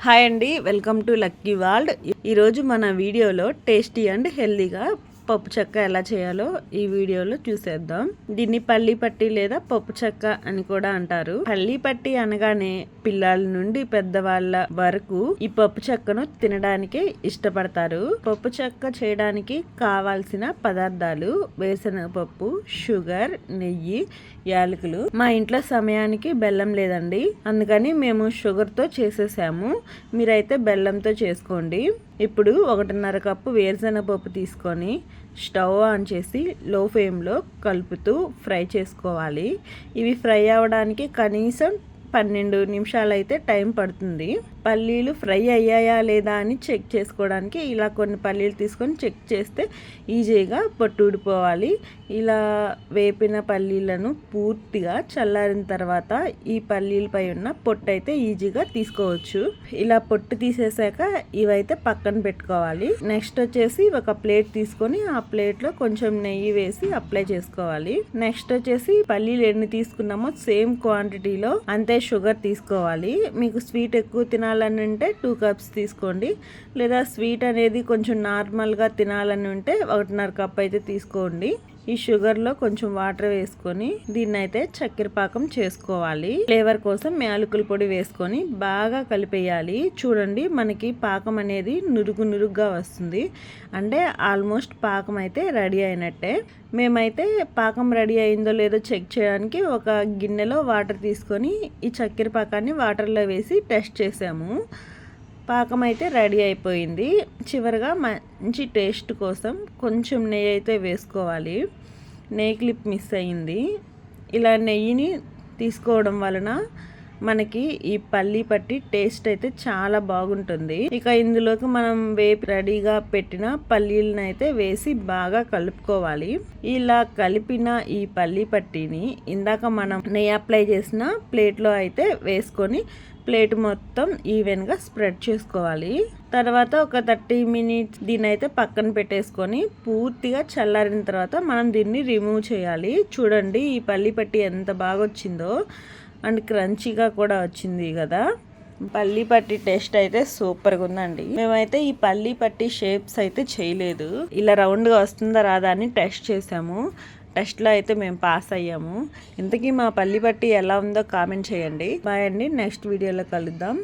Hi అండి welcome to lucky world ఈరోజు మన వీడియోలో టేస్టీ అండ్ హెల్దీగా పప్పు చెక్క ఎలా చేయాలో ఈ వీడియోలో చూసేద్దాం. దీన్ని పల్లి పట్టి లేదా పప్పు చెక్క అని కూడా అంటారు. పల్లి పట్టి అనగానే పిల్లల నుండి పెద్దవాళ్ళ వరకు ఈ పప్పు చెక్కను తినడానికి ఇష్టపడతారు. పప్పు చెక్క చేయడానికి కావాల్సిన పదార్థాలు వేసనపప్పు షుగర్ నెయ్యి యాలకులు. మా ఇంట్లో సమయానికి బెల్లం లేదండి. అందుకని మేము షుగర్తో చేసేసాము. మీరైతే బెల్లంతో చేసుకోండి. ఇప్పుడు ఒకటిన్నర కప్పు వేరుశెనగ పప్పు తీసుకొని స్టవ్ ఆన్ చేసి లో ఫ్లేమ్లో కలుపుతూ ఫ్రై చేసుకోవాలి. ఇవి ఫ్రై అవ్వడానికి కనీసం పన్నెండు నిమిషాలు అయితే టైం పడుతుంది. పల్లీలు ఫ్రై అయ్యాయా లేదా అని చెక్ చేసుకోవడానికి ఇలా కొన్ని పల్లీలు తీసుకొని చెక్ చేస్తే ఈజీగా పొట్టు ఊడిపోవాలి ఇలా వేపిన పల్లీలను పూర్తిగా చల్లారిన తర్వాత ఈ పల్లీలపై ఉన్న పొట్టు అయితే ఈజీగా తీసుకోవచ్చు. ఇలా పొట్టు తీసేసాక ఇవైతే పక్కన పెట్టుకోవాలి. నెక్స్ట్ వచ్చేసి ఒక ప్లేట్ తీసుకొని ఆ ప్లేట్లో కొంచెం నెయ్యి వేసి అప్లై చేసుకోవాలి. నెక్స్ట్ వచ్చేసి పల్లీలు ఎన్ని తీసుకున్నామో సేమ్ క్వాంటిటీలో. అంతే షుగర్ తీసుకోవాలి. మీకు స్వీట్ ఎక్కువ తినాలని ఉంటే టూ కప్స్ తీసుకోండి. లేదా స్వీట్ అనేది కొంచెం నార్మల్గా తినాలని ఉంటే ఒకటిన్నర కప్ అయితే తీసుకోండి. ఈ షుగర్లో కొంచెం వాటర్ వేసుకొని దీన్ని అయితే చక్కెర పాకం చేసుకోవాలి. ఫ్లేవర్ కోసం యాలకుల పొడి వేసుకొని బాగా కలిపేయాలి. చూడండి మనకి పాకం అనేది నురుగు నురుగ్గా వస్తుంది. అంటే ఆల్మోస్ట్ పాకం అయితే రెడీ అయినట్టే. మేమైతే పాకం రెడీ అయిందో లేదో చెక్ చేయడానికి ఒక గిన్నెలో వాటర్ తీసుకొని ఈ చక్కెర పాకాన్ని వాటర్లో వేసి టెస్ట్ చేసాము. పాకం అయితే రెడీ అయిపోయింది. చివరిగా మంచి టేస్ట్ కోసం కొంచెం నెయ్యి అయితే వేసుకోవాలి. నెయ్యి క్లిప్ మిస్ అయింది. ఇలా నెయ్యిని తీసుకోవడం వలన మనకి ఈ పల్లి పట్టి టేస్ట్ అయితే చాలా బాగుంటుంది. ఇక ఇందులోకి మనం వేపి రెడీగా పెట్టిన పల్లీలను అయితే వేసి బాగా కలుపుకోవాలి. ఇలా కలిపిన ఈ పల్లి పట్టిని ఇందాక మనం నెయ్యి అప్లై చేసిన ప్లేట్లో అయితే వేసుకొని ప్లేట్ మొత్తం ఈవెన్గా స్ప్రెడ్ చేసుకోవాలి. తర్వాత ఒక థర్టీ మినిట్స్ దీని అయితే పక్కన పెట్టేసుకొని పూర్తిగా చల్లారిన తర్వాత మనం దీన్ని రిమూవ్ చేయాలి. చూడండి ఈ పల్లి పట్టి ఎంత బాగా వచ్చిందో అండ్ క్రంచీగా కూడా వచ్చింది కదా. పల్లి పట్టి టేస్ట్ అయితే సూపర్గా ఉందండి. మేమైతే ఈ పల్లి పట్టి షేప్స్ అయితే చేయలేదు. ఇలా రౌండ్గా వస్తుందా రాదా అని టెస్ట్ చేసాము. టెస్ట్లో అయితే మేము పాస్ అయ్యాము. ఇంతకీ మా పల్లి పట్టి ఎలా ఉందో కామెంట్ చేయండి. బాయ్ అండి నెక్స్ట్ వీడియోలో కలుద్దాం.